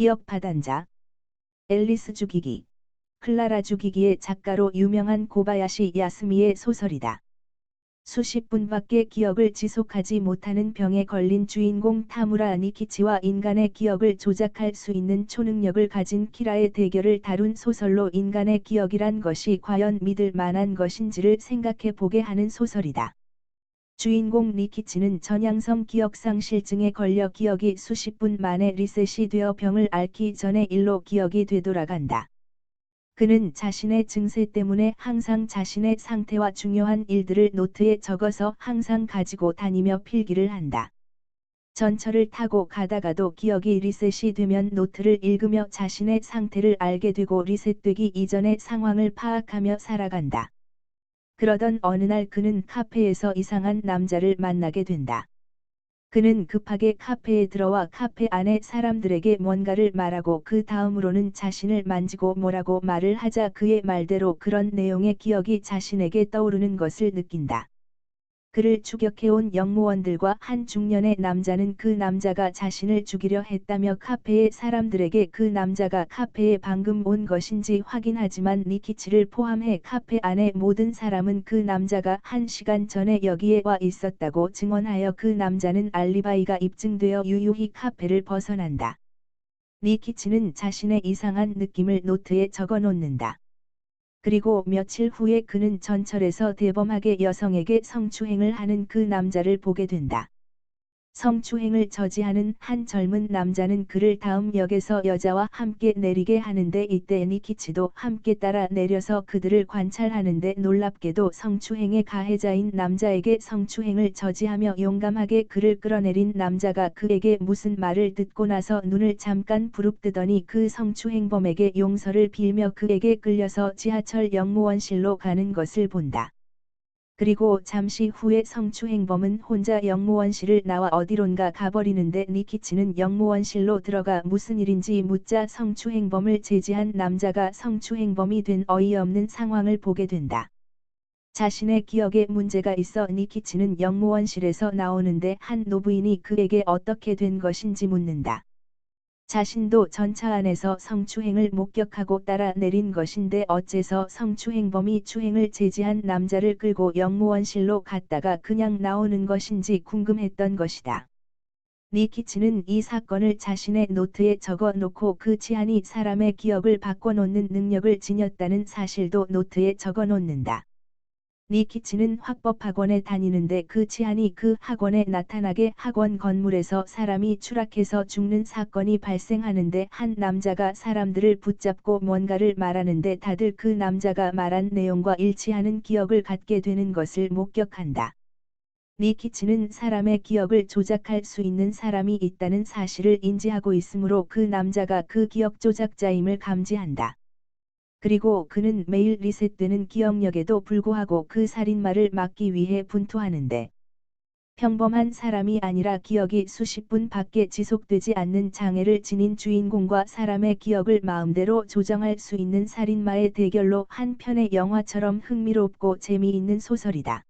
기억 파단자 앨리스 죽이기 클라라 죽이기의 작가로 유명한 고바야시 야스미의 소설이다. 수십 분밖에 기억을 지속하지 못하는 병에 걸린 주인공 타무라 니키치와 인간의 기억을 조작할 수 있는 초능력을 가진 키라의 대결을 다룬 소설로 인간의 기억이란 것이 과연 믿을 만한 것인지를 생각해 보게 하는 소설이다. 주인공 니키치는 전향성 기억상실증에 걸려 기억이 수십 분 만에 리셋이 되어 병을 앓기 전에 일로 기억이 되돌아간다. 그는 자신의 증세 때문에 항상 자신의 상태와 중요한 일들을 노트에 적어서 항상 가지고 다니며 필기를 한다. 전철을 타고 가다가도 기억이 리셋이 되면 노트를 읽으며 자신의 상태를 알게 되고 리셋되기 이전의 상황을 파악하며 살아간다. 그러던 어느 날 그는 카페에서 이상한 남자를 만나게 된다. 그는 급하게 카페에 들어와 카페 안에 사람들에게 뭔가를 말하고 그 다음으로는 자신을 만지고 뭐라고 말을 하자 그의 말대로 그런 내용의 기억이 자신에게 떠오르는 것을 느낀다. 그를 추격해온 영무원들과 한 중년의 남자는 그 남자가 자신을 죽이려 했다며 카페의 사람들에게 그 남자가 카페에 방금 온 것인지 확인하지만 니키치를 포함해 카페 안의 모든 사람은 그 남자가 한 시간 전에 여기에 와 있었다고 증언하여 그 남자는 알리바이가 입증되어 유유히 카페를 벗어난다. 니키치는 자신의 이상한 느낌을 노트에 적어 놓는다. 그리고 며칠 후에 그는 전철에서 대범하게 여성에게 성추행을 하는 그 남자를 보게 된다. 성추행을 저지하는 한 젊은 남자는 그를 다음 역에서 여자와 함께 내리게 하는데 이때 니키치도 함께 따라 내려서 그들을 관찰하는데 놀랍게도 성추행의 가해자인 남자에게 성추행을 저지하며 용감하게 그를 끌어내린 남자가 그에게 무슨 말을 듣고 나서 눈을 잠깐 부릅뜨더니 그 성추행범에게 용서를 빌며 그에게 끌려서 지하철 영무원실로 가는 것을 본다. 그리고 잠시 후에 성추행범은 혼자 영무원실을 나와 어디론가 가버리는데 니키치는 영무원실로 들어가 무슨 일인지 묻자 성추행범을 제지한 남자가 성추행범이 된 어이없는 상황을 보게 된다. 자신의 기억에 문제가 있어 니키치는 영무원실에서 나오는데 한 노부인이 그에게 어떻게 된 것인지 묻는다. 자신도 전차 안에서 성추행을 목격하고 따라 내린 것인데 어째서 성추행범이 추행을 제지한 남자를 끌고 영무원실로 갔다가 그냥 나오는 것인지 궁금했던 것이다. 니키치는 이 사건을 자신의 노트에 적어 놓고 그 치안이 사람의 기억을 바꿔놓는 능력을 지녔다는 사실도 노트에 적어 놓는다. 니키치는 학법학원에 다니는데 그 치안이 그 학원에 나타나게 학원 건물에서 사람이 추락해서 죽는 사건이 발생하는데 한 남자가 사람들을 붙잡고 뭔가를 말하는데 다들 그 남자가 말한 내용과 일치하는 기억을 갖게 되는 것을 목격한다. 니키치는 사람의 기억을 조작할 수 있는 사람이 있다는 사실을 인지하고 있으므로 그 남자가 그 기억 조작자임을 감지한다. 그리고 그는 매일 리셋되는 기억력에도 불구하고 그 살인마를 막기 위해 분투하는데 평범한 사람이 아니라 기억이 수십 분 밖에 지속되지 않는 장애를 지닌 주인공과 사람의 기억을 마음대로 조정할 수 있는 살인마의 대결로 한 편의 영화처럼 흥미롭고 재미있는 소설이다.